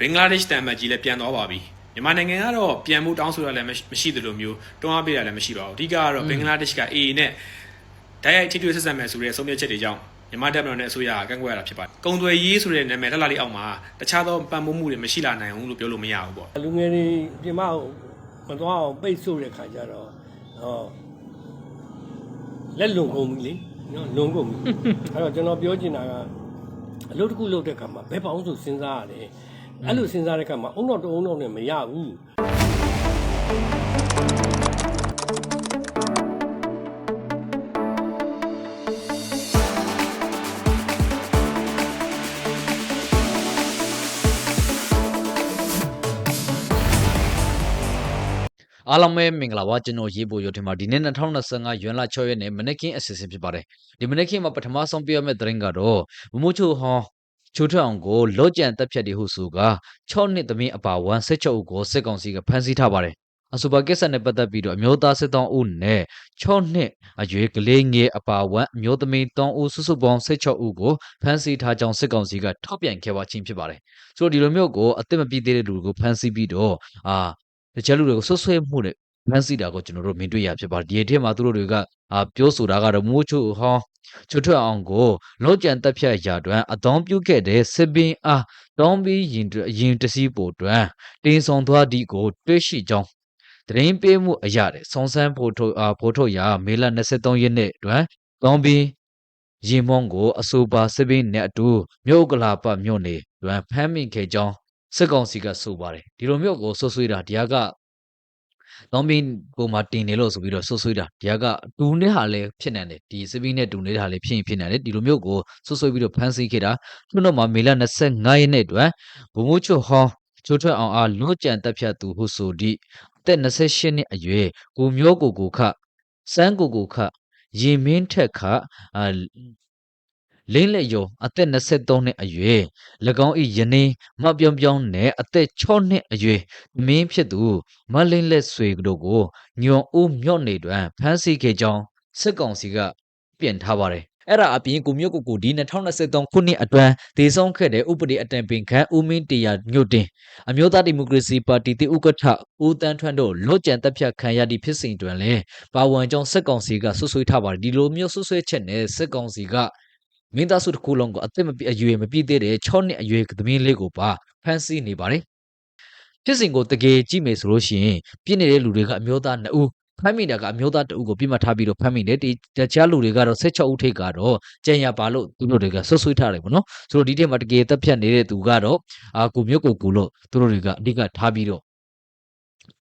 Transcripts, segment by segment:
ဘင်္ဂလားဒေ့ရှ်တန်အမတ်ကြီးလည်းပြန်သွားပါပြီမြန်မာနိုင်ငံကတော့ပြန်မှုတောင်းဆိုတာလည်းမရှိမရှိသလိုမျိုးတွန်းအားပေးတာလည်းမရှိပါဘူးအဓိကကတော့ဘင်္ဂလားဒေ့ရှ်က AA နဲ့ဓာတ်ရိုက်ထိတွေ့ဆက်ဆံမယ်ဆိုတဲ့ဆုံးဖြတ်ချက်တွေကြောင့်မြန်မာတပ်မတော်နဲ့အစိုးရကကန့်ကွက်ရတာဖြစ်ပါတယ်။ကုံသွယ်ရေးဆိုတဲ့နာမည်လှလှလေးအောက်မှာတခြားသောပံ့ပိုးမှုတွေမရှိလာနိုင်ဘူးလို့ပြောလို့မရဘူးပေါ့လူငယ်တွေပြင်မအောင်မသွားအောင်ပိတ်ဆို့တဲ့ခါကျတော့ဟောလက်လွန်ကုန်ပြီလေနော်လွန်ကုန်ပြီအဲ့တော့ကျွန်တော်ပြောချင်တာကအလုပ်တစ်ခုလုပ်တဲ့ခါမှာဘယ်ပေါင်းဆိုစဉ်းစားရတယ် အဲ့လိုစဉ်းစားတဲ့ခါမှာအုံတော့တအုံတော့နဲ့မရဘူးအားလုံးပဲမင်္ဂလာပါကျွန်တော်ရေးပေါ်ရုပ်ထင်ပါဒီနေ့2025ရွန်လ6ရက်နေ့မနေ့ကင်းအစီအစဉ်ဖြစ်ပါတယ်ဒီမနေ့ကင်းမှာပထမဆုံးပြရမယ့်သတင်းကတော့မမိုးချိုဟောင်း ချိုးထအောင်ကိုလော့ကြံတက်ဖြတ်တွေဟုဆိုက6နှစ်သမီးအပါဝမ်16ဦးကိုစစ်ကောင်စီကဖမ်းဆီးထားပါတယ်အဆိုပါကိစ္စနဲ့ပတ်သက်ပြီးတော့အမျိုးသားစစ်တောင်းဦးနဲ့6နှစ်အရွယ်ကလေးငယ်အပါဝမ်အမျိုးသမီး3ဦးစုစုပေါင်း16ဦးကိုဖမ်းဆီးထားကြောင်းစစ်ကောင်စီကထောက်ပြန်ခဲ့ပါချင်းဖြစ်ပါတယ်ဆိုတော့ဒီလိုမျိုးကိုအသက်မပြည့်သေးတဲ့လူတွေကိုဖမ်းဆီးပြီးတော့အာတခြားလူတွေကိုဆွဆွဲမှုနဲ့ဖမ်းဆီးတာကိုကျွန်တော်တို့မြင်တွေ့ရဖြစ်ပါတယ်ဒီအထက်မှာသူတို့တွေကအာပြောဆိုတာကတော့မိုးချိုဟောင်း ချွတ်ထွက်အောင်ကိုလောကြံတက်ဖြတ်ရာတွင်အတောင်းပြုခဲ့တဲ့စစ်ပင်အားတောင်းပြီးရင်ရင်တစည်းပိုတွင်တင်းဆောင်သွားသည့်ကို တွေ့ရှိကြောင်းတရင်ပေးမှုအရတဲ့ဆောင်းဆန်းဖို့ထုတ်အာဖို့ထုတ်ရာမေလ23ရက်နေ့တွင်တောင်းပြီးရင်မုံကိုအဆိုပါစစ်ပင်နဲ့အတူမြို့ကလာပမြို့နေတွင်ဖမ်းမိခဲ့ကြောင်းစစ်ကောင်စီကဆိုပါတယ်ဒီလိုမျိုးကိုဆွဆွေးတာတရားက တောင်းပြီးပုံမှာတင်နေလို့ဆိုပြီးတော့ဆွဆွေးတာတရားကတူနဲ့ဟာလည်းဖြစ်နေတယ်ဒီစစ်ပင်းနဲ့တူနေတဲ့ဟာလည်းဖြစ်ရင်ဖြစ်နေတယ်ဒီလိုမျိုးကိုဆွဆွေးပြီးတော့ဖမ်းဆီးခဲ့တာသူတို့မှာမေလ25ရက်နေ့တွင်ဘုံမိုးချွဟောင်းချိုးထွက်အောင်အားလွတ်ကြံတက်ဖြတ်သူဟုဆိုသည့်အသက်28နှစ်အရွယ်ကိုမျိုးကိုကိုခစန်းကိုကိုခရင်မင်းထက်ခအာ လင်းလက်ယောအသက်23နှစ်အရွယ်၎င်း၏ယနေ့မပြောင်ပြောင်နဲ့အသက်6နှစ်အရွယ်မင်းဖြစ်သူမလင်းလက်ဆွေတို့ကိုညွန်ဦးမြော့နေတွင်ဖမ်းဆီးခဲ့ကြောင်းစစ်ကောင်စီကပြင်ထားပါတယ်အဲ့ဒါအပြင်ကိုမျိုးကိုကိုဒီ2023ခုနှစ်အတွင်းဒေဆုံးခဲ့တဲ့ဥပဒေအတံပင်ခံဦးမင်းတရားညွတ်တင်အမျိုးသားဒီမိုကရေစီပါတီတိဥက္ကဋ္ဌဦးတန်းထွန်းတို့လွတ်ကြံတက်ဖြတ်ခံရသည့်ဖြစ်စဉ်တွင်လည်းပါဝင်ကြောင်းစစ်ကောင်စီကဆွဆွေးထားပါတယ်ဒီလိုမျိုးဆွဆွေးချက်နဲ့စစ်ကောင်စီက မင်းသားစုတစ်ခုလုံးကိုအသက်မပြည့်အရွယ်မပြည့်သေးတဲ့6နှစ်အရွယ်သမီးလေးကိုပါဖမ်းဆီးနေပါတယ်။ဖြစ်စဉ်ကိုတကယ်ကြည့်မယ်ဆိုလို့ရှိရင်ပြစ်နေတဲ့လူတွေကအမျိုးသား2ဦးဖမ်းမိတာကအမျိုးသား2ဦးကိုပြစ်မှတ်ထားပြီးတော့ဖမ်းမိတယ်ဒီတခြားလူတွေကတော့16ဦးထိပ်ကတော့ကြံရပါလို့သူတို့တွေကဆွဆွေးထားတယ်ပေါ့နော်။ဆိုတော့ဒီထဲမှာတကယ်တက်ဖြတ်နေတဲ့သူကတော့အာကိုမျိုးကိုကူလို့သူတို့တွေကအဓိကထားပြီးတော့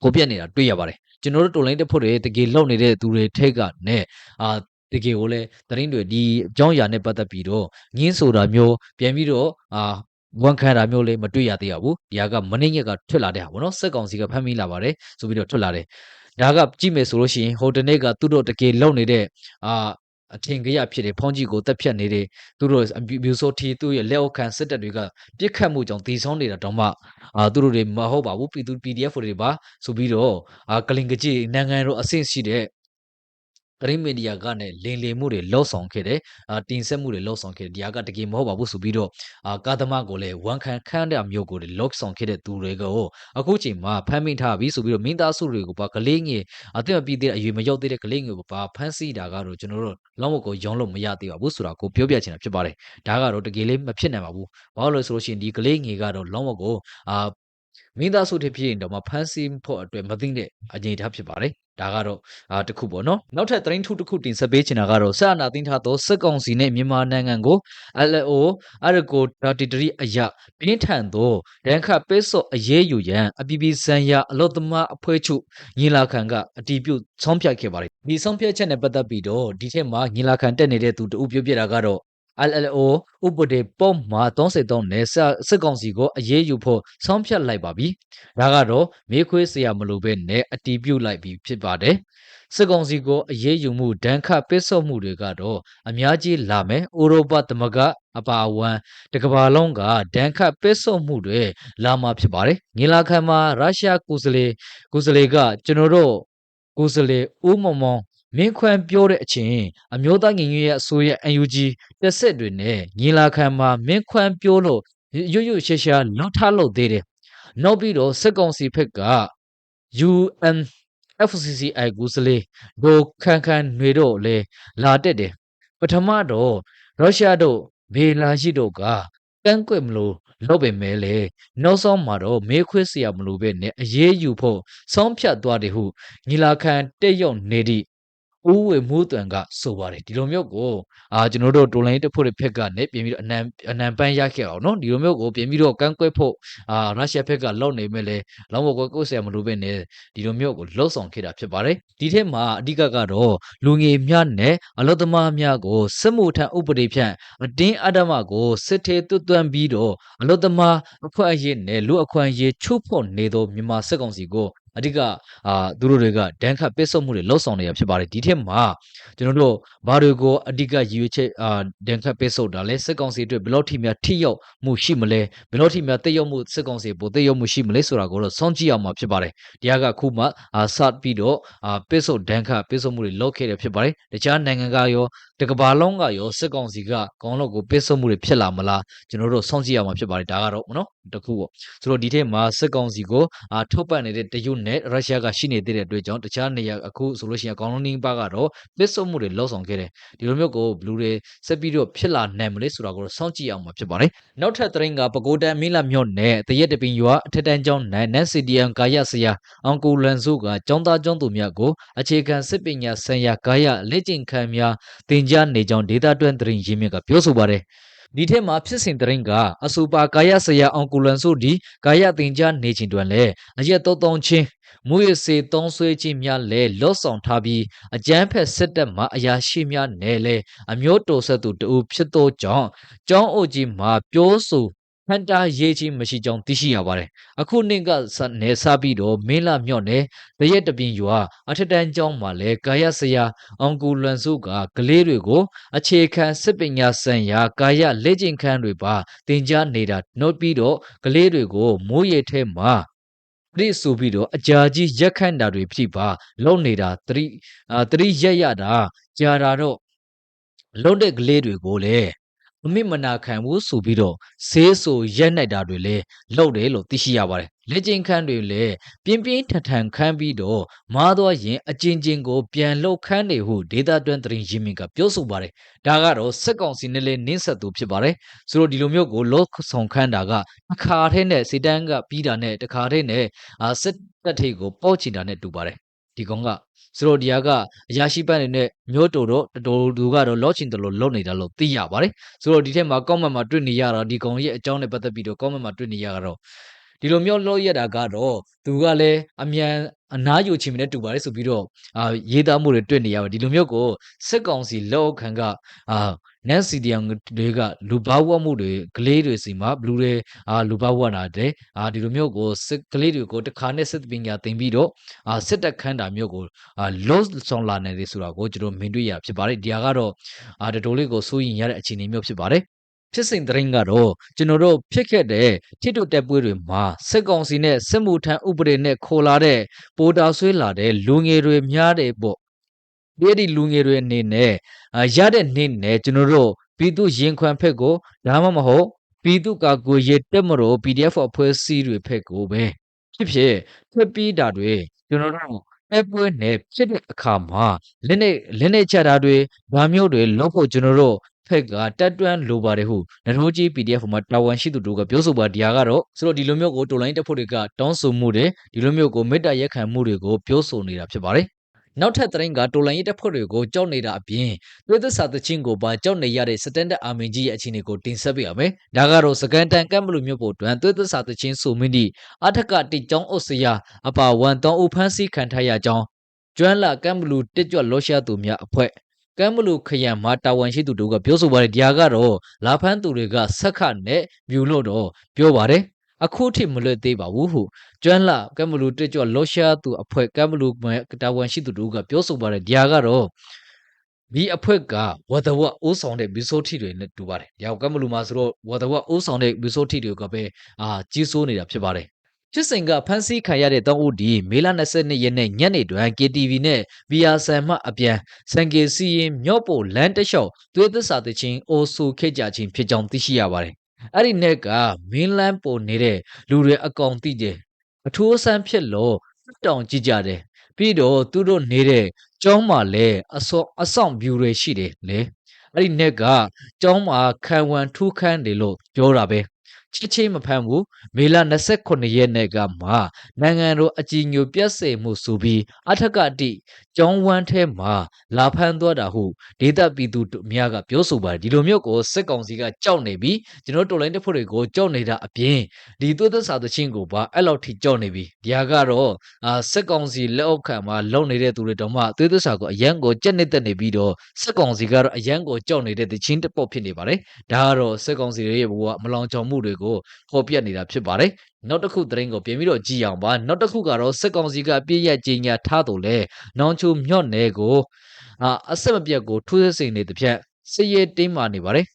ကိုပြက်နေတာတွေ့ရပါတယ်။ကျွန်တော်တို့တော်လိုင်းတက်ဖို့တွေတကယ်လုံနေတဲ့သူတွေထိတ်ကနဲ့အာ တကယ်ကိုလည်းသတင်းတွေဒီအကြောင်းအရာနဲ့ပတ်သက်ပြီးတော့ငင်းဆိုတာမျိုးပြန်ပြီးတော့အာဝန်ခံတာမျိုးလည်းမတွေ့ရသေးရဘူး။ဒီဟာကမနေ့ညက်ကထွက်လာတဲ့ဟာပေါ့နော်။စက်ကောင်စီကဖမ်းမိလာပါတယ်ဆိုပြီးတော့ထွက်လာတယ်။ဒါကကြည့်မယ်ဆိုလို့ရှိရင်ဟိုတနေ့ကသူတို့တကယ်လုံနေတဲ့အာအထင်ကြီးရဖြစ်တယ်ဖုန်းကြီးကိုတက်ဖြတ်နေတယ်သူတို့အမျိုးဆိုတီသူ့ရဲ့လက်အောက်ခံစစ်တပ်တွေကပြစ်ခတ်မှုကြောင့်တည်ဆောင်နေတာတောင်မှအာသူတို့တွေမဟုတ်ပါဘူးပြည်သူ PDF တွေပါဆိုပြီးတော့အာကလင်ကကြီးနိုင်ငံတော်အဆင့်ရှိတဲ့ ဂရင်းမီဒီယာကနဲ့လင်လင်မှုတွေလောက်ဆောင်ခဲ့တယ်အာတင်ဆက်မှုတွေလောက်ဆောင်ခဲ့တယ်ဒီဟာကတကယ်မဟုတ်ပါဘူးဆိုပြီးတော့အာကာသမားကိုလည်းဝန်ခံခန့်တဲ့မျိုးကိုလောက်ဆောင်ခဲ့တဲ့သူတွေကိုအခုချိန်မှာဖမ်းမိထားပြီဆိုပြီးတော့မင်းသားစုတွေကိုပါကလေးငယ်အသက်မပြည့်သေးတဲ့အရွယ်မရောက်သေးတဲ့ကလေးငယ်ကိုပါဖမ်းဆီးတာကတော့ကျွန်တော်တို့လောက်မကိုရောင်းလို့မရသေးပါဘူးဆိုတာကိုပြောပြချင်တာဖြစ်ပါတယ်ဒါကတော့တကယ်လေးမဖြစ်နိုင်ပါဘူးဘာလို့လဲဆိုလို့ရှိရင်ဒီကလေးငယ်ကတော့လောက်မကိုအာမင်းသားစုတစ်ဖြစ်ရင်တော့မဖမ်းဆီးဖို့အတွက်မသိတဲ့အနေအထားဖြစ်ပါတယ် ဒါကတော့အာတစ်ခုပေါ့နော်နောက်ထပ်သတင်းထူးတစ်ခုတင်ဆက်ပေးချင်တာကတော့ဆက်အနာသိမ်းထားသောစစ်ကောင်စီနဲ့မြန်မာနိုင်ငံကို LO အရကိုဒါတီတရီအရာပြင်းထန်သောရန်ခတ်ပေးစော့အရေးယူရန်အပြည်ပြည်ဆိုင်ရာအလို့သမားအဖွဲ့ချုပ်ညီလာခံကအတည်ပြုဆုံးဖြတ်ခဲ့ပါတယ်ဒီဆုံးဖြတ်ချက်နဲ့ပတ်သက်ပြီးတော့ဒီထက်မှာညီလာခံတက်နေတဲ့သူတဦးပြောပြတာကတော့ LLO ဥပဒေပုံမှာ33နဲ့စစ်ကောင်စီကိုအရေးယူဖို့ဆုံးဖြတ်လိုက်ပါပြီ။ဒါကတော့မေးခွေးစရာမလိုပဲနဲ့အတီးပြုတ်လိုက်ပြီဖြစ်ပါတယ်။စစ်ကောင်စီကိုအရေးယူမှုဒဏ်ခတ်ပစ်စော့မှုတွေကတော့အများကြီးလာမယ်။ဥရောပသမဂအပါအဝင်တကဘာလုံးကဒဏ်ခတ်ပစ်စော့မှုတွေလာမှာဖြစ်ပါတယ်။ငီလာခံမှာရုရှားကိုယ်စားလှယ်ကိုယ်စားလှယ်ကကျွန်တော်တို့ကိုယ်စားလှယ်ဦးမောင်မောင် မင်းခွန်းပြောတဲ့အချိန်အမျိုးသားညီညွတ်ရေးအစိုးရ NUG တက်ဆက်တွေနဲ့ညီလာခံမှာမင်းခွန်းပြောလို့ရွရွရှဲရှဲလွန်ထားလို့သေးတယ်။နောက်ပြီးတော့စစ်ကောင်စီဘက်က UN FCCI ကူစလေဒိုခန်ခန်တွေတော့လေလာတက်တယ်။ပထမတော့ရုရှားတို့မေလာရှိတို့ကကန့်ကွက်မလို့လုပ်ပေမဲ့လေနောက်ဆုံးမှာတော့မေးခွေးစရာမလိုပဲနဲ့အရေးယူဖို့ဆုံးဖြတ်သွားတယ်ဟုညီလာခံတက်ရောက်နေသည့် ဦးဝေမိုးတွန်ကဆိုပါတယ်ဒီလိုမျိုးကိုအာကျွန်တော်တို့တိုလိုင်းတစ်ဖို့တစ်ဖက်ကနေပြင်ပြီးတော့အနံအနံပန်းရခဲ့အောင်နော်ဒီလိုမျိုးကိုပြင်ပြီးတော့ကန်းကွက်ဖို့အာရုရှားဖက်ကလောက်နေမဲ့လေလောင်းဘောကွက်ကိုဆရာမလို့ပဲနေဒီလိုမျိုးကိုလှုပ်ဆောင်ခဲ့တာဖြစ်ပါတယ်ဒီထက်မှာအဓိကကတော့လူငယ်များနဲ့အလသမားများကိုစစ်မှုထမ်းဥပဒေဖြန့်အတင်းအဓမ္မကိုစစ်ထေသွတ်သွန်းပြီးတော့အလသမားအခွင့်အရေးနဲ့လူအခွင့်အရေးချိုးဖောက်နေသောမြန်မာစစ်ကောင်စီကိုအဓိကအာသူတို့တွေကဒဏ်ခတ်ပစ်ဆုတ်မှုတွေလှုပ်ဆောင်နေတာဖြစ်ပါတယ်ဒီထက်မှာကျွန်တော်တို့ဘာတွေကိုအဓိကရည်ရွယ်ချက်အာဒဏ်ခတ်ပစ်ဆုတ်တာလဲစစ်ကောင်စီအတွက်ဘယ်လောက်ထိများထိရောက်မှုရှိမလဲဘယ်လောက်ထိများတိတ်ရောက်မှုစစ်ကောင်စီပိုတိတ်ရောက်မှုရှိမလဲဆိုတာကိုတော့စောင့်ကြည့်အောင်မှာဖြစ်ပါတယ်တရားကခုမှအာစပြီးတော့အာပစ်ဆုတ်ဒဏ်ခတ်ပစ်ဆုတ်မှုတွေလုပ်ခဲ့တယ်ဖြစ်ပါတယ်တခြားနိုင်ငံကရော တကဘာလုံးကရောစစ်ကောင်စီကကောင်းလို့ကိုပစ်ဆုတ်မှုတွေဖြစ်လာမလားကျွန်တော်တို့စောင့်ကြည့်အောင်မှာဖြစ်ပါတယ်ဒါကတော့နော်တခုပေါ့ဆိုတော့ဒီထက်မှာစစ်ကောင်စီကိုအာထုတ်ပတ်နေတဲ့တရုတ်နဲ့ရုရှားကရှိနေသေးတဲ့အတွက်ကြောင့်တခြားနေရာအခုဆိုလို့ရှိရင်အကောင်လုံးနင်းပါကတော့ပစ်ဆုတ်မှုတွေလှုပ်ဆောင်ခဲ့တယ်ဒီလိုမျိုးကိုဘလူးတွေဆက်ပြီးတော့ဖြစ်လာနိုင်မလဲဆိုတာကိုတော့စောင့်ကြည့်အောင်မှာဖြစ်ပါတယ်နောက်ထပ်သတင်းကပကိုးတန်မီလာမြို့နယ်တရက်တပင်ရွာအထက်တန်းကျောင်းနိုင်နန်စီဒီယန်ကာယဆရာအောင်ကိုလန်စုကကျောင်းသားကျောင်းသူများကိုအခြေခံစစ်ပညာဆိုင်ရာကာယလက်ကျင့်ခံများသင်ကြားနေကြောင်းဒေတာတွင်သတင်းရင်းမြစ်ကပြောဆိုပါတယ်ဒီထက်မှာဖြစ်စဉ်တရင်ကအစူပါကာယဆရာအောင်ကူလန်ဆိုဒီကာယတင်ကြားနေခြင်းတွင်လည်းအရက်တောတောင်းချင်းမူရစေသုံးဆွဲခြင်းများလည်းလော့ဆောင်ထားပြီးအကျန်းဖက်စစ်တပ်မှအရာရှိများနဲ့လည်းအမျိုးတော်ဆက်သူတူဖြစ်သောကြောင့်ကျောင်းအုပ်ကြီးမှာပြောဆို ဟန်တာရေးချင်းမရှိကြောင်းသိရှိရပါတယ်အခုနှစ်ကစနေစပြီးတော့မင်းလာမြော့နယ်တရက်တပြင်းရွာအထက်တန်းကျောင်းမှာလည်းကာယဆရာအောင်ကူလွန်စုကကလေးတွေကိုအခြေခံစစ်ပညာဆိုင်ရာကာယလက်ကျင့်ခန်းတွေပါသင်ကြားနေတာနှုတ်ပြီးတော့ကလေးတွေကိုမိုးရေထဲမှာပြည့်စုပြီးတော့အကြာကြီးရက်ခန့်တာတွေဖြစ်ပါလုံနေတာသတိအာသတိရက်ရတာကြာတာတော့လုံတဲ့ကလေးတွေကိုလည်း အမိမနာခံဘူးဆိုပြီးတော့ဆေးဆိုရက်နိုင်တာတွေလည်းလုပ်တယ်လို့သိရှိရပါတယ်လက်ကျင်ခန်းတွေလည်းပြင်းပြင်းထန်ထန်ခန်းပြီးတော့မားသွားရင်အကျဉ်းချင်းကိုပြန်လှုပ်ခန်းနေဟုဒေတာတွင်သတင်းရင်းမြစ်ကပြောဆိုပါတယ်ဒါကတော့စက်ကောင်စီနဲ့လည်းနင်းဆက်သူဖြစ်ပါတယ်ဆိုတော့ဒီလိုမျိုးကိုလော့ဆောင်ခန်းတာကတစ်ခါတည်းနဲ့စီတန်းကပြီးတာနဲ့တစ်ခါတည်းနဲ့အာစစ်တပ်ထိပ်ကိုပေါချင်တာနဲ့တူပါတယ် ဒီကောင်ကဆိုတော့ဒီဟာကအရာရှိပန်းနေနဲ့မျိုးတူတော့တူတူကတော့လော့ချင်တယ်လို့လုပ်နေတာလို့သိရပါတယ်ဆိုတော့ဒီထက်မှာကောက်မန့်မှာတွေ့နေရတာဒီကောင်ရဲ့အကြောင်းနဲ့ပတ်သက်ပြီးတော့ကောက်မန့်မှာတွေ့နေရတာတော့ဒီလိုမျိုးလို့ရတာကတော့သူကလည်းအမြန်အနားယူချင်မနဲ့တူပါတယ်ဆိုပြီးတော့အာရေးသားမှုတွေတွေ့နေရပါတယ်ဒီလိုမျိုးကိုစစ်ကောင်စီလောက်ခံကအာ နန်စီဒီယန်တွေကလူဘာဝမှုတွေကလေးတွေစီမှာဘလူးတွေအာလူဘာဝနာတဲ့အာဒီလိုမျိုးကိုစစ်ကလေးတွေကိုတခါနဲ့စစ်ပညာသင်ပြီးတော့အာစစ်တပ်ခန်းတာမျိုးကိုအာလော့ဆောင်လာနေတယ်ဆိုတာကိုကျွန်တော်မြင်တွေ့ရဖြစ်ပါတယ်ဒီဟာကတော့အာတတိုးလေးကိုစိုးရင်ရတဲ့အခြေအနေမျိုးဖြစ်ပါတယ်ဖြစ်စဉ်တရင်ကတော့ကျွန်တော်တို့ဖြစ်ခဲ့တဲ့ထိတုတက်ပွဲတွေမှာစစ်ကောင်စီနဲ့စစ်မှုထမ်းဥပဒေနဲ့ခေါ်လာတဲ့ပိုတာဆွေးလာတဲ့လူငယ်တွေများတယ်ပေါ့ ဒီဒီလူငယ်တွေအနေနဲ့အာရတဲ့နေ့နဲ့ကျွန်တော်တို့ပြည်သူရင်ခွန်ဖက်ကိုဒါမှမဟုတ်ပြည်သူကာကွယ်ရေးတက်မတော် PDF အဖွဲ့အစည်းတွေဖက်ကိုပဲဖြစ်ဖြစ်ထွက်ပြီးတာတွေကျွန်တော်တို့အပွဲနဲ့ဖြစ်တဲ့အခါမှာလက်နဲ့လက်နဲ့ချတာတွေဒါမျိုးတွေလောက်ဖို့ကျွန်တော်တို့ဖက်ကတက်တွန်းလိုပါတယ်ဟုနထိုးကြီး PDF မှာတာဝန်ရှိသူတို့ကပြောဆိုပါဒီဟာကတော့ဆိုတော့ဒီလိုမျိုးကိုတိုလိုင်းတက်ဖို့တွေကတောင်းဆိုမှုတွေဒီလိုမျိုးကိုမေတ္တာရက်ခံမှုတွေကိုပြောဆိုနေတာဖြစ်ပါတယ် နောက်ထပ်သတင်းကတိုလန်ရေးတပ်ဖွဲ့တွေကိုကြောက်နေတာအပြင်သွေးသစ္စာသချင်းကိုပါကြောက်နေရတဲ့စတန်ဒတ်အာမင်ကြီးရဲ့အခြေအနေကိုတင်ဆက်ပေးရမယ်။ဒါကတော့စကန်တန်ကမ်ဘလူမျိုးပေါ်တွင်သွေးသစ္စာသချင်းဆိုမင်းဒီအထက်ကတိကျောင်းအုပ်စရာအပါဝန်တောင်းအုပ်ဖန်းစီခံထားရကြောင်းကျွမ်းလာကမ်ဘလူတစ်ကြွလောရှာသူများအဖွဲ့ကမ်ဘလူခရံမှာတာဝန်ရှိသူတို့ကပြောဆိုပါတယ်ဒီဟာကတော့လာဖန်းသူတွေကဆက်ခနဲ့မြူလို့တော့ပြောပါတယ် အခုထိမလွတ်သေးပါဘူးဟုကျွမ်းလာကမ်ဘလူတက်ကြွလောရှာသူအဖွဲ့ကမ်ဘလူတာဝန်ရှိသူတို့ကပြောဆိုပါတယ်ဒီဟာကတော့ဒီအဖွဲ့ကဝဒဝအိုးဆောင်တဲ့မီဆိုထီတွေနဲ့တူပါတယ်။ဒီကမ်ဘလူမှာဆိုတော့ဝဒဝအိုးဆောင်တဲ့မီဆိုထီတွေကပဲအာကြီးစိုးနေတာဖြစ်ပါတယ်။ဖြစ်စဉ်ကဖန်ဆီးခံရတဲ့တောင်းဦးဒီမေလ22ရက်နေ့ညနေတွင် KTV နဲ့ VR ဆန်မှအပြန်စံကေစီရင်မြော့ပိုလမ်းတလျှောက်သွေးသစ္စာတချင်းအိုဆူခိကြချင်းဖြစ်ကြောင်းသိရှိရပါတယ် အဲ့ဒီနဲ့ကမင်းလန်းပေါ်နေတဲ့လူတွေအကောင်တိတယ်အထူးအဆန်းဖြစ်လို့တောင်ကြည့်ကြတယ်ပြီးတော့သူတို့နေတဲ့ကျောင်းမှာလည်းအစောအဆောင်ဗျူတွေရှိတယ်လေအဲ့ဒီနဲ့ကကျောင်းမှာခံဝန်ထူးခန်းတယ်လို့ပြောတာပဲ ချစ်ချင်းမဖမ်းဘူးမေလ29ရက်နေ့ကမှနိုင်ငံတော်အကြီးအကျယ်ပြည့်စုံမှုဆိုပြီးအထက်ကတိကျောင်းဝန်းထဲမှာလာဖမ်းသွားတာဟုဒေသပြည်သူတို့များကပြောဆိုပါတယ်ဒီလိုမျိုးကိုစစ်ကောင်စီကကြောက်နေပြီးကျွန်တော်တော်လိုင်းတစ်ဖွဲ့တွေကိုကြောက်နေတာအပြင်ဒီသွေးသက်စာသချင်းကိုပါအဲ့လောက်ထိကြောက်နေပြီဒီဟာကတော့အာစစ်ကောင်စီလက်အောက်ခံမှာလုံနေတဲ့သူတွေတော့မှသွေးသက်စာကိုအရန်ကိုကြက်နေတက်နေပြီးတော့စစ်ကောင်စီကတော့အရန်ကိုကြောက်နေတဲ့သချင်းတစ်ပုတ်ဖြစ်နေပါတယ်ဒါကတော့စစ်ကောင်စီရဲ့ဘဝမလောင်ချောင်မှုတွေကိုဟောပြနေတာဖြစ်ပါတယ်နောက်တစ်ခုသတင်းကိုပြင်ပြီးတော့ကြည့်အောင်ပါနောက်တစ်ခုကတော့စစ်ကောင်စီကအပြည့်ရကြီးညာထားတော့လဲနောင်ချိုမြော့နယ်ကိုအာအဆက်မပြတ်ကိုထိုးစစ်ဆင်နေတဲ့ဖြတ်စစ်ရေးတင်းမာနေပါတယ်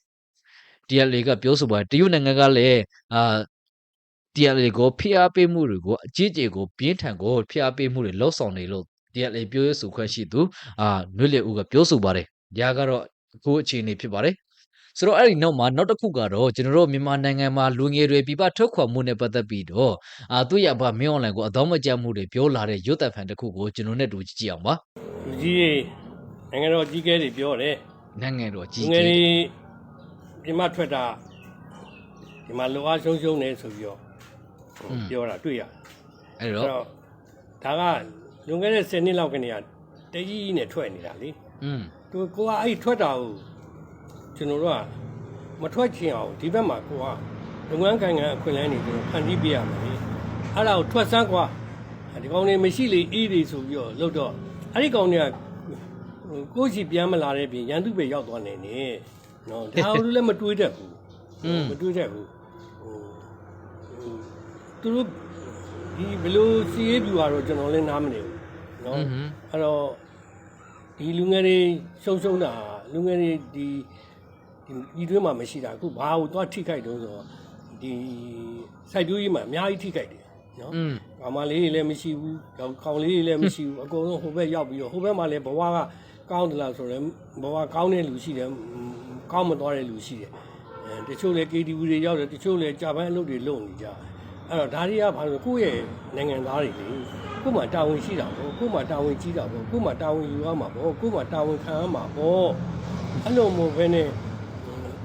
TLA ကပြောဆိုပါတယ်တရုတ်နိုင်ငံကလည်းအာ TLA ကိုဖိအားပေးမှုတွေကိုအကြီးအကျယ်ကိုပြင်းထန်ကိုဖိအားပေးမှုတွေလှုပ်ဆောင်နေလို့ TLA ပြောရဆိုခွင့်ရှိသူအာနွေလေဦးကပြောဆိုပါတယ်။ဒါကတော့အခုအခြေအနေဖြစ်ပါတယ်။ ဆိုတော့အဲ့ဒီနောက်မှာနောက်တစ်ခုကတော့ကျွန်တော်တို့မြန်မာနိုင်ငံမှာလူငယ်တွေပြပထုတ်ခွာမှုနဲ့ပတ်သက်ပြီးတော့အာသူရပါမင်းအွန်လိုင်းကိုအသောမကျမှုတွေပြောလာတဲ့ရွတ်သက်ဖန်တစ်ခုကိုကျွန်တော်နဲ့တူကြည့်ကြည့်အောင်ပါလူကြီးတွေနိုင်ငံတော်ကြီးကဲတွေပြောတယ်။နိုင်ငံတော်ကြီးလူကငယ်ဲတွေဒီမှာထွက်တာဒီမှာလောအားရှုံးရှုံးနေဆိုပြီးတော့ပြောတာတွေ့ရတယ်အဲ့အဲ့တော့တော့ဒါကလွန်ခဲ့တဲ့10နှစ်လောက်ကနေကတကြီးနဲ့ထွက်နေတာလေอืมသူကိုကအဲ့ဒီထွက်တာကို ကျွန်တော်တို့ကမထွက်ချင်အောင်ဒီဘက်မှာကိုကလုပ်ငန်းကိုင်ငံအခွင့်အလမ်းတွေကျွန်တော်ဖန်တီးပေးရမယ်လေအဲ့ဒါကိုထွက်စမ်းကွာဒီကောင်တွေမရှိလေအေးတွေဆိုပြီးတော့လှုပ်တော့အဲ့ဒီကောင်တွေကဟိုကိုယ့်စီပြန်မလာတဲ့ပြင်ရန်သူပဲရောက်သွားနေနေနော်ဒါတို့လည်းမတွေးတတ်ဘူးမတွေးတတ်ဘူးဟိုဟိုသူတို့ဒီဘယ်လိုစီးရေးပြူကတော့ကျွန်တော်လည်းနားမနေဘူးနော်အဲ့တော့ဒီလူငယ်တွေရှုံရှုံတာလူငယ်တွေဒီ ဒီဒီတွင်းမှာမရှိတာအခုဘာလို့သွားထိခိုက်တော့ဆိုတော့ဒီစိုက်ပျိုးရေးမှာအများကြီးထိခိုက်တယ်နော်อืมဘာမှလေးတွေလည်းမရှိဘူးတော့ခေါင်လေးတွေလည်းမရှိဘူးအကုန်လုံးဟိုဘက်ရောက်ပြီးတော့ဟိုဘက်မှာလည်းဘဝကကောင်းတယ်လားဆိုတော့ဘဝကောင်းတဲ့လူရှိတယ်ကောင်းမသွားတဲ့လူရှိတယ်အဲတချို့လည်း KTV တွေရောက်တယ်တချို့လည်းကြာပန်းအလုပ်တွေလုပ်နေကြတယ်အဲ့တော့ဒါတွေကဘာလို့ကိုယ့်ရဲ့နိုင်ငံသားတွေလေကို့မှာတာဝန်ရှိတာပေါ့ကို့မှာတာဝန်ကြီးတာပေါ့ကို့မှာတာဝန်ယူရမှာပေါ့ကို့မှာတာဝန်ခံရမှာပေါ့အဲ့လိုမျိုးပဲနဲ့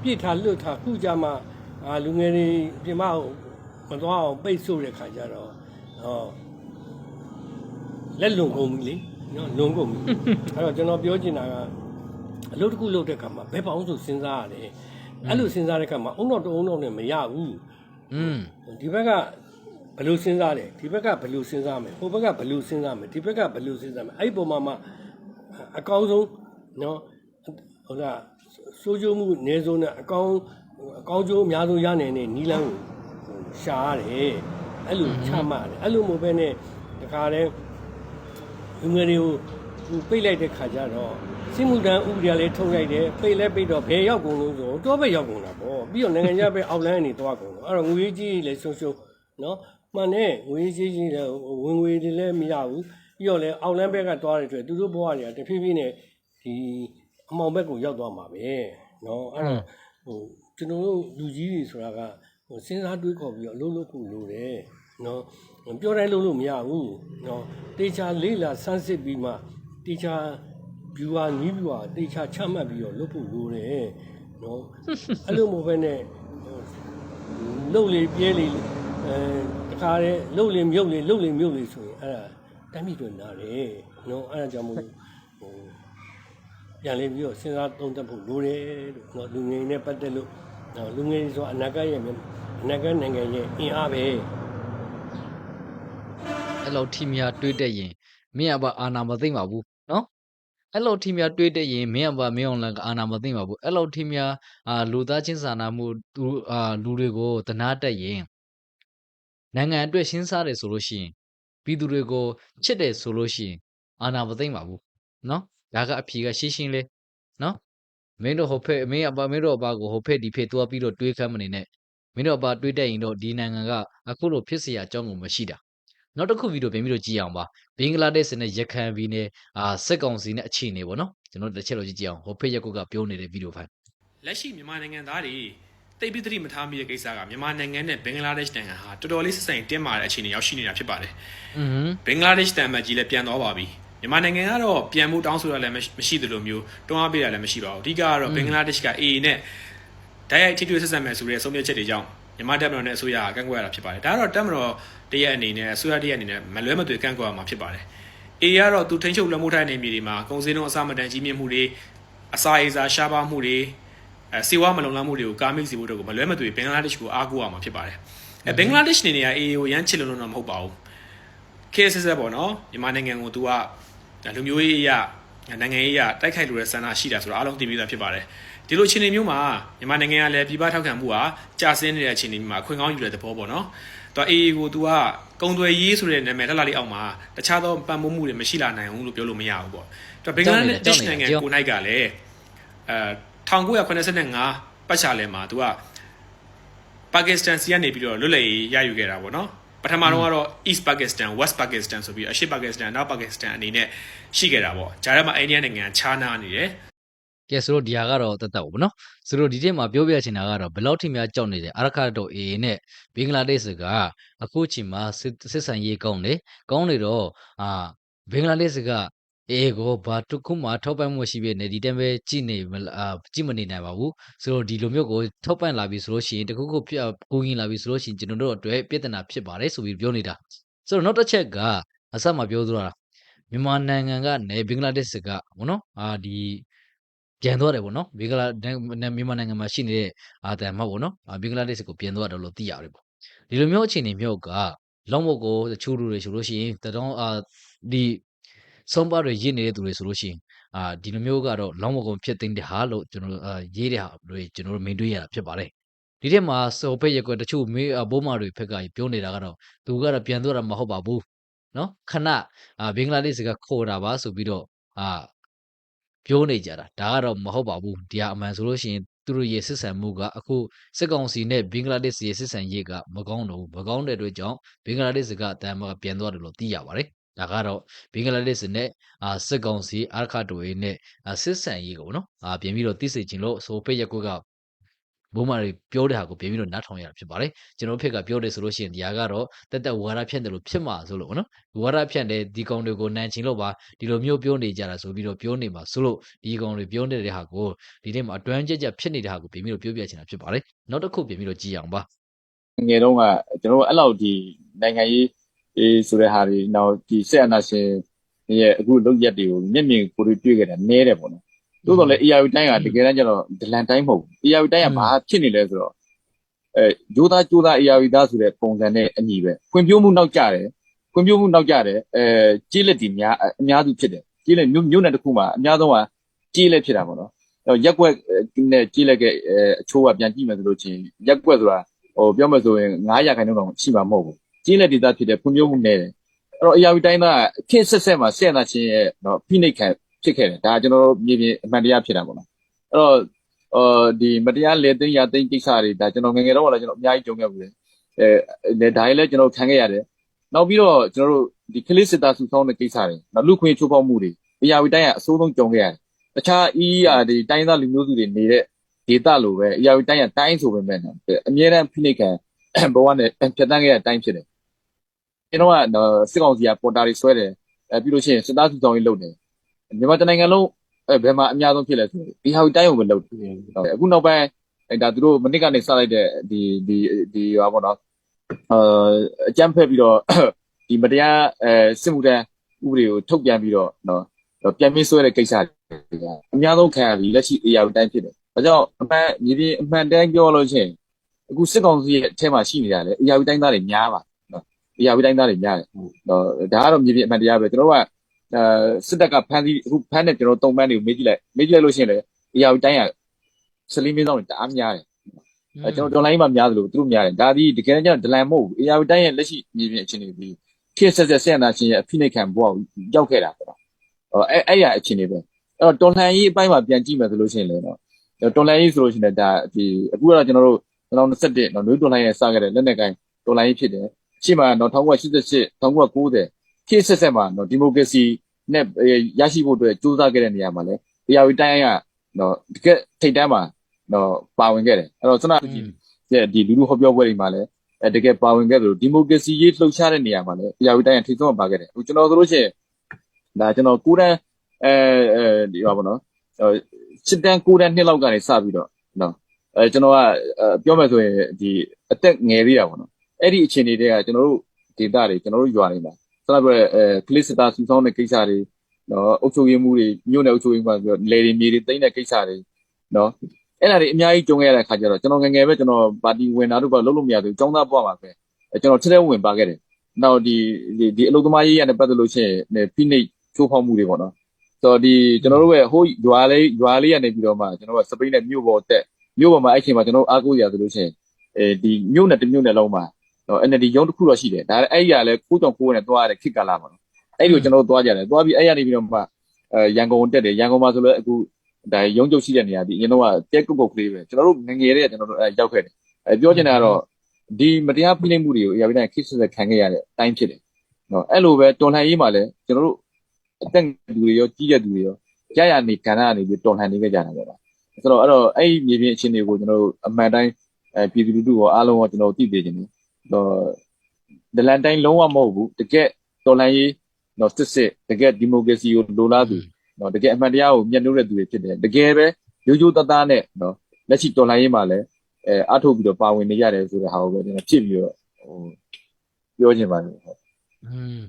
ပြစ်ထားလွတ်ထားခုကြမှာအာလူငယ်တွေပြင်မအောင်မသွားအောင်ပိတ်ဆို့တဲ့ခါကျတော့ဟောလက်လွန်ကုန်ပြီလေနော်လွန်ကုန်ပြီအဲ့တော့ကျွန်တော်ပြောချင်တာကအလုပ်တစ်ခုလုပ်တဲ့ခါမှာဘယ်ပေါင်းဆိုစဉ်းစားရတယ်အဲ့လိုစဉ်းစားတဲ့ခါမှာအုံတော့တအုံတော့နဲ့မရဘူးอืมဒီဘက်ကဘယ်လိုစဉ်းစားလဲဒီဘက်ကဘယ်လိုစဉ်းစားမယ်ဟိုဘက်ကဘယ်လိုစဉ်းစားမယ်ဒီဘက်ကဘယ်လိုစဉ်းစားမယ်အဲ့ဒီပုံမှာမှအကောင်းဆုံးနော်ဟုတ်လား စိုးကျိုးမှုအနည်းဆုံးနဲ့အကောင်းအကောင်းကျိုးအများဆုံးရနိုင်တဲ့နီလန်းကိုရှာရတယ်အဲ့လိုချမှတ်တယ်အဲ့လိုမျိုးပဲနဲ့တခါတည်းလူငယ်တွေကိုဟိုပိတ်လိုက်တဲ့ခါကျတော့စိမှုတန်းဥပဒေလည်းထုတ်လိုက်တယ်ပိတ်လဲပိတ်တော့ဘယ်ရောက်ကုန်လို့ဆိုတော့တော့ပဲရောက်ကုန်တာပေါ့ပြီးတော့နိုင်ငံခြားပဲအောက်လန်းနေသွားကုန်တော့အဲ့တော့ငွေကြီးလည်းရှုံရှုံနော်မှန်တယ်ငွေကြီးကြီးလည်းဝင်ငွေတွေလည်းမရဘူးပြီးတော့လည်းအောက်လန်းဘက်ကသွားတဲ့အတွက်သူတို့ဘဝတွေကတဖြည်းဖြည်းနဲ့ဒီ အမောင်ဘက်ကိုရောက်သွားမှာပဲနော်အဲ့တော့ဟိုကျွန်တော်တို့လူကြီးတွေဆိုတာကဟိုစဉ်းစားတွေးခေါ်ပြီးတော့အလုပ်လုပ်ဖို့လိုတယ်နော်ပြောတိုင်းလုပ်လို့မရဘူးနော်တေချာလေးလာစမ်းစစ်ပြီးမှတေချာ viewer နီး viewer တေချာချမှတ်ပြီးတော့လုပ်ဖို့လိုတယ်နော်အဲ့လိုမျိုးပဲနဲ့ဟိုလှုပ်လေပြဲလေအဲတခါတည်းလှုပ်လေမြုပ်လေလှုပ်လေမြုပ်လေဆိုရင်အဲ့ဒါတမ်းမြစ်တွေနားတယ်နော်အဲ့ဒါကြောင့်မို့လို့ဟို ပြန်လေးပြီးတော့စဉ်းစားသုံးသပ်ဖို့လိုတယ်လို့နော်လူငယ်နဲ့ပတ်သက်လို့နော်လူငယ်ဆိုအနာဂတ်ရဲ့အနာဂတ်နိုင်ငံရဲ့အင်အားပဲအဲ့လောက်ထိများတွေးတက်ရင်မင်းကဘာအာနာမသိမ့်ပါဘူးနော်အဲ့လောက်ထိများတွေးတက်ရင်မင်းကဘာမင်းအွန်လိုင်းကအာနာမသိမ့်ပါဘူးအဲ့လောက်ထိများအာလူသားချင်းစာနာမှုသူအာလူတွေကိုတနာတက်ရင်နိုင်ငံအတွက်ရှင်းစားတယ်ဆိုလို့ရှိရင်ပြည်သူတွေကိုချစ်တယ်ဆိုလို့ရှိရင်အာနာမသိမ့်ပါဘူးနော် ဒါကအဖြေကရှင်းရှင်းလေးနော်မင်းတို့ဟိုဖက်မင်းအပါမင်းတို့အပါကိုဟိုဖက်ဒီဖက်သွားပြီးတော့တွေးခမ်းမနေနဲ့မင်းတို့အပါတွေးတက်ရင်တော့ဒီနိုင်ငံကအခုလိုဖြစ်เสียအကြောင်းကိုမရှိတာ နောက်တစ်ခုဗီဒီယိုပြန်ပြီးတော့ကြည့်အောင်ပါဘင်္ဂလားဒေ့ရှ်နဲ့ရခိုင်ပြည်နယ်အာစစ်ကောင်စီနဲ့အခြေအနေပေါ့နော်ကျွန်တော်တို့တစ်ချက်လို့ကြည့်ကြည့်အောင်ဟိုဖေးရက်ကုတ်ကပြောနေတဲ့ဗီဒီယိုဖိုင် လက်ရှိမြန်မာနိုင်ငံသားတွေ တိတ်ပိသတိမထားမိတဲ့ကိစ္စကမြန်မာနိုင်ငံနဲ့ဘင်္ဂလားဒေ့ရှ်နိုင်ငံဟာတော်တော်လေးဆက်ဆံတင်းမာတဲ့အခြေအနေရောက်ရှိနေတာဖြစ်ပါတယ် อือหือ ဘင်္ဂလားဒေ့ရှ်တန်မတ်ကြီးလည်းပြန်သွားပါပြီ မြန်မာနိုင်ငံကတော့ပြန်မှုတောင်းဆိုတာလည်းမရှိမရှိသလိုမျိုးတွန်းအားပေးတာလည်းမရှိပါဘူးအဓိကကတော့ဘင်္ဂလားဒေ့ရှ်က AA နဲ့ဓာတ်ရိုက်ထိတွေ့ဆက်ဆံမယ်ဆိုတဲ့ဆုံးဖြတ်ချက်တွေကြောင့်မြန်မာတပ်မတော်နဲ့အစိုးရကကန့်ကွက်ရတာဖြစ်ပါတယ်ဒါကတော့တပ်မတော်တရက်အနေနဲ့အစိုးရတရက်အနေနဲ့မလွဲမသွေကန့်ကွက်ရမှာဖြစ်ပါတယ် AA ကတော့သူထိန်းချုပ်လွှမ်းမိုးထားတဲ့နေမြေတွေမှာကုန်စည်နှုန်းအစမတန်ကြီးမြင့်မှုတွေအစာအိမ်စာရှားပါမှုတွေအဲစီဝါမလုံလောက်မှုတွေကိုကာမိတ်စီဖို့တို့ကိုမလွဲမသွေဘင်္ဂလားဒေ့ရှ်ကိုအားကိုးရမှာဖြစ်ပါတယ်အဲဘင်္ဂလားဒေ့ရှ်နေနေက AA ကိုရမ်းချစ်လို့တော့မဟုတ်ပါဘူး KSS ပေါ့နော်မြန်မာနိုင်ငံကို तू က လူမျိုးရေးအရာနိုင်ငံရေးအရာတိုက်ခိုက်လို့ရဆန္ဒရှိတာဆိုတော့အားလုံးသိပြီးသားဖြစ်ပါတယ်ဒီလိုအခြေအနေမျိုးမှာမြန်မာနိုင်ငံကလည်းပြည်ပထောက်ခံမှုဟာကြာဆင်းနေတဲ့အခြေအနေမျိုးမှာအခွင့်ကောင်းယူတဲ့သဘောပေါ့နော်သူ AA ကို तू ကကုံသွယ်ရေးဆိုတဲ့နာမည်လှလှလေးအောက်မှာတခြားသောပံ့ပိုးမှုတွေမရှိလာနိုင်ဘူးလို့ပြောလို့မရဘူးပေါ့သူဘင်္ဂလားဒေ့ရှ်နိုင်ငံကိုနိုင်ကလည်းအဲ1985ပတ်ချာလဲမှာ तू ကပါကစ္စတန်စီကနေပြီးတော့လွတ်လပ်ရေးရယူခဲ့တာပေါ့နော် ပထမတော့ကတော့ East Pakistan West Pakistan ဆိုပြီးအရှေ့ပါကစ္စတန်အနောက်ပါကစ္စတန်အနေနဲ့ရှိခဲ့တာပေါ့ဂျာထဲမှာအိန္ဒိယနိုင်ငံခြားနာနေတယ်ကဲဆိုတော့ဒီဟာကတော့တတ်တတ်ပေါ့နော်ဆိုတော့ဒီထဲမှာပြောပြချင်တာကတော့ဘယ်လောက်ထိများကြောက်နေတယ်အာရခတ်တော့ AA နဲ့ဘင်္ဂလားဒေ့ရှ်ကအခုချိန်မှာစစ်စစ်ဆန်ရေးကောင်းတယ်ကောင်းနေတော့အာဘင်္ဂလားဒေ့ရှ်က AA ကိုဘာတစ်ခုမှထောက်ပံ့မှုရှိပြီနေဒီတည်းပဲကြည်နေမလားအာကြည်မနေနိုင်ပါဘူးဆိုတော့ဒီလိုမျိုးကိုထောက်ပံ့လာပြီဆိုလို့ရှိရင်တခုခုပြကိုရင်လာပြီဆိုလို့ရှိရင်ကျွန်တော်တို့အတွက်ပြဿနာဖြစ်ပါတယ်ဆိုပြီးပြောနေတာဆိုတော့နောက်တစ်ချက်ကအဆက်မှာပြောသလိုမြန်မာနိုင်ငံကနေဘင်္ဂလားဒေ့ရှ်ကဘောနော်အာဒီပြန်သွားတယ်ပေါ့နော်ဘင်္ဂလားမြန်မာနိုင်ငံမှာရှိနေတဲ့အာတန်မဟုတ်ပေါ့နော်အာဘင်္ဂလားဒေ့ရှ်ကိုပြန်သွားတယ်လို့သိရတယ်ပေါ့ဒီလိုမျိုးအခြေအနေမျိုးကလောက်မုတ်ကိုတချို့လူတွေဆိုလို့ရှိရင်တတောင်းအာဒီ ဆုံးပါတွေရင့်နေတဲ့သူတွေဆိုလို့ရှိရင်အာဒီလိုမျိုးကတော့လောင်းမကုံဖြစ်သိမ်းတဲ့ဟာလို့ကျွန်တော်အာရေးတဲ့ဟာတွေကျွန်တော်တို့မင်းတွေ့ရတာဖြစ်ပါတယ်ဒီထဲမှာစော်ဖက်ရက်ကွက်တချို့မေးဘိုးမတွေဖက်ကပြောနေတာကတော့သူကတော့ပြန်သွားတာမဟုတ်ပါဘူးနော်ခဏအာဘင်္ဂလားဒေ့ရှ်ကခေါ်တာပါဆိုပြီးတော့အာပြောနေကြတာဒါကတော့မဟုတ်ပါဘူးဒီဟာအမှန်ဆိုလို့ရှိရင်သူတို့ရဲ့စစ်ဆန်မှုကအခုစစ်ကောင်စီနဲ့ဘင်္ဂလားဒေ့ရှ်ရဲ့စစ်ဆန်ရေးကမကောင်းတော့ဘူးမကောင်းတဲ့အတွက်ကြောင့်ဘင်္ဂလားဒေ့ရှ်ကတန်မကပြန်သွားတယ်လို့သိရပါတယ် ဒါကတော့ဘင်္ဂလားဒေ့ရှ်နဲ့အာစစ်ကောင်စီအာခတ်တိုရေးနဲ့အာစစ်ဆန်ရေးကိုနော်အာပြင်ပြီးတော့သိစေချင်လို့ဆိုဖိတ်ရက်ကွက်ကဘုံမာတွေပြောတဲ့ဟာကိုပြင်ပြီးတော့နားထောင်ရတာဖြစ်ပါတယ်ကျွန်တော်ဖက်ကပြောတယ်ဆိုလို့ရှိရင်ဒီဟာကတော့တက်တက်ဝါရဖြန့်တယ်လို့ဖြစ်မှာဆိုလို့နော်ဝါရဖြန့်တယ်ဒီကောင်တွေကိုနန်ချင်လို့ပါဒီလိုမျိုးပြောနေကြတာဆိုပြီးတော့ပြောနေမှာဆိုလို့ဒီကောင်တွေပြောနေတဲ့ဟာကိုဒီနေ့မှာအတွမ်းကြကြဖြစ်နေတဲ့ဟာကိုပြင်ပြီးတော့ပြောပြချင်တာဖြစ်ပါတယ်နောက်တစ်ခုပြင်ပြီးတော့ကြည့်အောင်ပါငယ်တုန်းကကျွန်တော်တို့အဲ့လောက်ဒီနိုင်ငံရေး အေးဆိုတဲ့ဟာတွေနောက်ဒီဆက်အနာရှင်ရဲ့အခုလုပ်ရက်တွေကိုမျက်မြင်ကိုယ်တွေ့တွေ့ခဲ့တာနဲတယ်ပေါ့နော်သို့တော်လည်း AR တိုင်းကတကယ်တမ်းကျတော့ဒလန်တိုင်းမဟုတ်ဘူး AR တိုင်းကဘာဖြစ်နေလဲဆိုတော့အဲဂျိုးသားဂျိုးသား AR သားဆိုတဲ့ပုံစံနဲ့အညီပဲခွင့်ပြုမှုနောက်ကျတယ်ခွင့်ပြုမှုနောက်ကျတယ်အဲကြီးလက်ဒီများအများစုဖြစ်တယ်ကြီးလက်မြို့မြို့နယ်တစ်ခုမှာအများဆုံးကကြီးလက်ဖြစ်တာပေါ့နော်အဲ့ရက်ကွက်နဲ့ကြီးလက်ကအဲအချိုးကပြန်ကြည့်မယ်ဆိုလို့ချင်းရက်ကွက်ဆိုတာဟိုပြောမယ်ဆိုရင်900ခိုင်နှုန်းတော့ရှိမှာမဟုတ်ဘူး ကျင်းလက်ဒေတာဖြစ်တဲ့ဖွံ့ဖြိုးမှုနဲ့တယ်အဲ့တော့အရာဝီတိုင်းသားခင်းဆက်ဆက်မှာဆက်နာချင်းရဲ့တော့ဖိနှိတ်ခံဖြစ်ခဲ့တယ်ဒါကျွန်တော်တို့မြေပြင်အမှန်တရားဖြစ်တာပေါ့နော်အဲ့တော့အော်ဒီမတရားလေသိမ်းရသိမ်းကိစ္စတွေဒါကျွန်တော်ငယ်ငယ်တော့လည်းကျွန်တော်အများကြီးကြုံခဲ့ဘူးလေအဲလေဒါတွေလည်းကျွန်တော်ခံခဲ့ရတယ်နောက်ပြီးတော့ကျွန်တော်တို့ဒီကလစ်စစ်တာစုဆောင်းတဲ့ကိစ္စတွေနောက်လူခွင့်ချိုးဖောက်မှုတွေအရာဝီတိုင်းကအစိုးဆုံးကြုံခဲ့ရတယ်တခြား ER တွေတိုင်းသားလူမျိုးစုတွေနေတဲ့ဒေတာလိုပဲအရာဝီတိုင်းကတိုင်းဆိုပေမဲ့အမြဲတမ်းဖိနှိတ်ခံဘဝနဲ့ဖြတ်တန်းခဲ့တဲ့အတိုင်းဖြစ်တယ် ကျွန်တော်ကစစ်ကောင်စီကပေါ်တာတွေဆွဲတယ်အဲပြီးလို့ရှိရင်စစ်သားစုဆောင်ရေးလုပ်တယ်မြန်မာတိုင်းနိုင်ငံလုံးအဲဘယ်မှာအများဆုံးဖြစ်လဲဆိုဒီဟာတိုင်းကိုပဲလုပ်တယ်အခုနောက်ပိုင်းအဲဒါသူတို့မနစ်ကနေစလိုက်တဲ့ဒီဒီဒီဟာပေါ့နော်အာအကြမ်းဖက်ပြီးတော့ဒီမတရားအဲစစ်မှုတန်းဥပဒေကိုထုတ်ပြန်ပြီးတော့နော်ပြန်ပြင်းဆွဲတဲ့ကိစ္စတွေကအများဆုံးခံရပြီလက်ရှိ AR တိုင်းဖြစ်တယ်ဒါကြောင့်အမှန်မြေပြင်အမှန်တမ်းပြောလို့ရှိရင်အခုစစ်ကောင်စီရဲ့အထက်မှာရှိနေရတယ်အရာဝီတိုင်းသားတွေများပါနော်အ ရာဝီတိုင်းသားတွေများတယ်နော်ဒါကတော့မြေပြင်အမှန်တရားပဲကျွန်တော်တို့ကအဲစစ်တပ်ကဖမ်းပြီးအခုဖမ်းတဲ့ကျွန်တော်တုံပန်းတွေကိုမေးကြည့်လိုက်မေးကြည့်လိုက်လို့ရှိရင်လေအရာဝီတိုင်းကစလီမင်းဆောင်တွေတအားများတယ်အဲကျွန်တော်တော်လိုင်းမှာများတယ်လို့သူတို့များတယ်ဒါဒီတကယ်တမ်းကျတော့ဒလန်မဟုတ်ဘူးအရာဝီတိုင်းရဲ့လက်ရှိမြေပြင်အခြေအနေပြီးဖြစ်ဆက်ဆက်ဆက်နာရှင်ရဲ့အဖိနှိတ်ခံဘဝကိုရောက်ခဲ့တာပေါ့နော်အဲအဲ့ရအခြေအနေပဲအဲ့တော့တော်လှန်ရေးအပိုင်းမှာပြန်ကြည့်မယ်ဆိုလို့ရှိရင်လေနော်တော်လှန်ရေးဆိုလို့ရှိရင်ဒါဒီအခုကတော့ကျွန်တော်တို့2021နော်နွေးတော်လိုင်းရဲ့စခဲ့တဲ့လက်နက်ကိုင်းတော်လိုင်းဖြစ်တယ်။ ရှေ့မှာတော့1988 1990ခေတ်ဆက်ဆက်မှာနော်ဒီမိုကရေစီနဲ့ရရှိဖို့အတွက်ကြိုးစားခဲ့တဲ့နေရာမှာလဲတရားဝီတိုင်းကနော်တကယ်ထိတ်တန်းမှာတော့ပါဝင်ခဲ့တယ်အဲ့တော့စနကြည့်ရဲ့ဒီလူလူဟောပြောပွဲတွေမှာလည်းအဲတကယ်ပါဝင်ခဲ့သလိုဒီမိုကရေစီရေးလှုပ်ရှားတဲ့နေရာမှာလည်းတရားဝတိုင်းထိဆုံးပါခဲ့တယ်အခုကျွန်တော်တို့လို့ရှိရင်ဒါကျွန်တော်ကိုယ်တန်းအဲအဲဒီပါဘောနော်စစ်တန်းကိုယ်တန်းနှစ်လောက်ကနေစပြီးတော့နော်အဲကျွန်တော်ကပြောမယ်ဆိုရင်ဒီအသက်ငယ်သေးတာပေါ့နော် အဲ့ဒီအခြေအနေတွေကကျွန်တော်တို့ဒေတာတွေကျွန်တော်တို့ရွာတွေမှာစနပြအဲကလစ်စတာစူဆောင်းတဲ့ကိစ္စတွေနော်အုပ်ချုပ်ရေးမှုတွေမြို့နယ်အုပ်ချုပ်ရေးမှုတွေလေတွေမြေတွေတိမ့်တဲ့ကိစ္စတွေနော်အဲ့ဒါတွေအများကြီးကြုံခဲ့ရတဲ့ခါကျတော့ကျွန်တော်ငယ်ငယ်ပဲကျွန်တော်ပါတီဝင်တာတို့ကလုံးလုံးမရသေးဘူးចောင်းသားဘွားမှာပဲကျွန်တော်ထက်တဲ့ဝင်ပါခဲ့တယ်နောက်ဒီဒီဒီအလုပ်သမားရေးရတဲ့ပတ်သက်လို့ရှိရင်ဖိနှိပ်ချိုးဖောက်မှုတွေပေါ့နော်ဆိုတော့ဒီကျွန်တော်တို့ရဲ့ဟိုရွာလေးရွာလေးရနေပြီးတော့မှကျွန်တော်ကစပိန်နဲ့မြို့ပေါ်တက်မြို့ပေါ်မှာအဲ့ချိန်မှာကျွန်တော်အားကိုးရဆိုလို့ရှိရင်အဲဒီမြို့နဲ့တမြို့နဲ့လုံးမှာတော့ NLD ရုံးတစ်ခုတော့ရှိတယ်ဒါအဲ့ဒီကလည်းကိုကြောင်ကိုနဲ့တွားရတဲ့ခစ်ကလာပါတော့အဲ့ဒီကိုကျွန်တော်တို့တွားကြတယ်တွားပြီးအဲ့ရနေပြီးတော့မှအဲရန်ကုန်တက်တယ်ရန်ကုန်မှာဆိုလည်းအခုဒါရုံးချုပ်ရှိတဲ့နေရာဒီအရင်တော့ကတဲကုတ်ကုတ်ကလေးပဲကျွန်တော်တို့ငငယ်တဲ့ကျွန်တော်တို့အဲရောက်ခဲ့တယ်အဲပြောချင်တာကတော့ဒီမတရားဖိနှိပ်မှုတွေကိုအရာတိုင်းခစ်ဆက်ဆက်ခံခဲ့ရတဲ့အတိုင်းဖြစ်တယ်နော်အဲ့လိုပဲတော်လှန်ရေးမှာလည်းကျွန်တော်တို့အသက်လူတွေရောကြီးတဲ့လူတွေရောရရနေကဏ္ဍကနေပြီးတော်လှန်နေကြကြတာပေါ့ဗျာဆိုတော့အဲ့တော့အဲ့ဒီမြေပြင်အခြေအနေကိုကျွန်တော်တို့အမှန်တိုင်းအဲပြည်သူလူထုရောအားလုံးရောကျွန်တော်တို့သိသိချင်တယ် တော့ဒလန်တိုင်းလုံးဝမဟုတ်ဘူးတကယ်တော်လှန်ရေးတော့စစ်စစ်တကယ်ဒီမိုကရေစီကိုလိုလားသူနော်တကယ်အမှန်တရားကိုမျက်နှာတဲ့သူတွေဖြစ်တယ်တကယ်ပဲရိုးရိုးသားသားနဲ့နော်လက်ရှိတော်လှန်ရေးမှာလည်းအဲအထုတ်ပြီးတော့ပါဝင်နေရတယ်ဆိုတဲ့ဟာကိုပဲကျွန်တော်ဖြစ်ပြီးတော့ဟိုပြောချင်ပါတယ်ဟုတ်อืม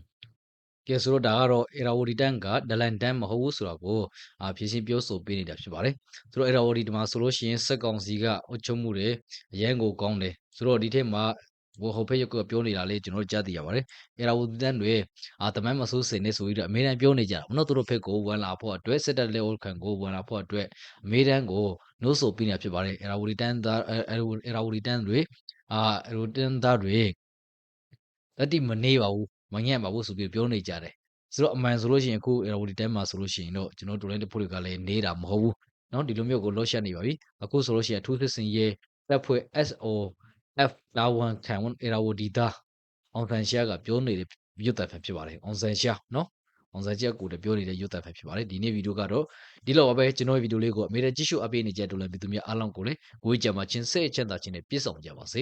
ကဲဆိုတော့ဒါကတော့ Erawori တန်းကဒလန်တန်းမဟုတ်ဘူးဆိုတော့ကိုအာဖြည့်ရှင်းပြောဆိုပေးနေတာဖြစ်ပါတယ်ဆိုတော့ Erawori ဒီမှာဆိုလို့ရှိရင်စက်ကောင်စီကအုတ်ချုံမှုတွေအရန်ကိုကောင်းတယ်ဆိုတော့ဒီထက်မှာ ဟိုဟိုဖေ့ကပြောနေတာလေးကျွန်တော်တို့ကြားသိရပါတယ်အဲ့ဒါဝသူတန်းတွေအာတမန်မဆိုးစင်နေဆိုပြီးတော့အမေရန်ပြောနေကြတာမနော်သူတို့ဖေ့ကိုဝန်လာဖို့အတွက်စစ်တပ်လက်အောက်ခံကိုဝန်လာဖို့အတွက်အမေရန်ကိုနှုတ်ဆိုပြီးနေဖြစ်ပါတယ်အဲ့ဒါဝတီတန်းသားအဲ့ဒါဝတီတန်းတွေအာအဲ့ဒါတန်းသားတွေတတိမနေပါဘူးမညံ့ပါဘူးဆိုပြီးပြောနေကြတယ်ဆိုတော့အမှန်ဆိုလို့ရှိရင်အခုအဲ့ဒါဝတီတန်းမှာဆိုလို့ရှိရင်တော့ကျွန်တော်တို့လိုင်းတဖို့တွေကလည်းနေတာမဟုတ်ဘူးနော်ဒီလိုမျိုးကိုလော့ရှက်နေပါပြီအခုဆိုလို့ရှိရင်ထူးစစ်စင်ရဲ့တပ်ဖွဲ့ SO F တာဝန်ခံဝန်အရာဝဒီတာအောင်ဆန်ရှာကပြောနေတဲ့ရွတ်သက်ဖက်ဖြစ်ပါတယ်အောင်ဆန်ရှာနော်အောင်ဆန်ရှာကိုလည်းပြောနေတဲ့ရွတ်သက်ဖက်ဖြစ်ပါတယ်ဒီနေ့ဗီဒီယိုကတော့ဒီလောက်ပါပဲကျွန်တော်ရဲ့ဗီဒီယိုလေးကိုအမေရိကန်ကြည့်ရှုအပိနေကြတဲ့လူတွေများအားလုံးကိုလည်းကိုယ်ကြမှာချင်းစိတ်အချက်သာချင်းနဲ့ပြည့်စုံကြပါစေ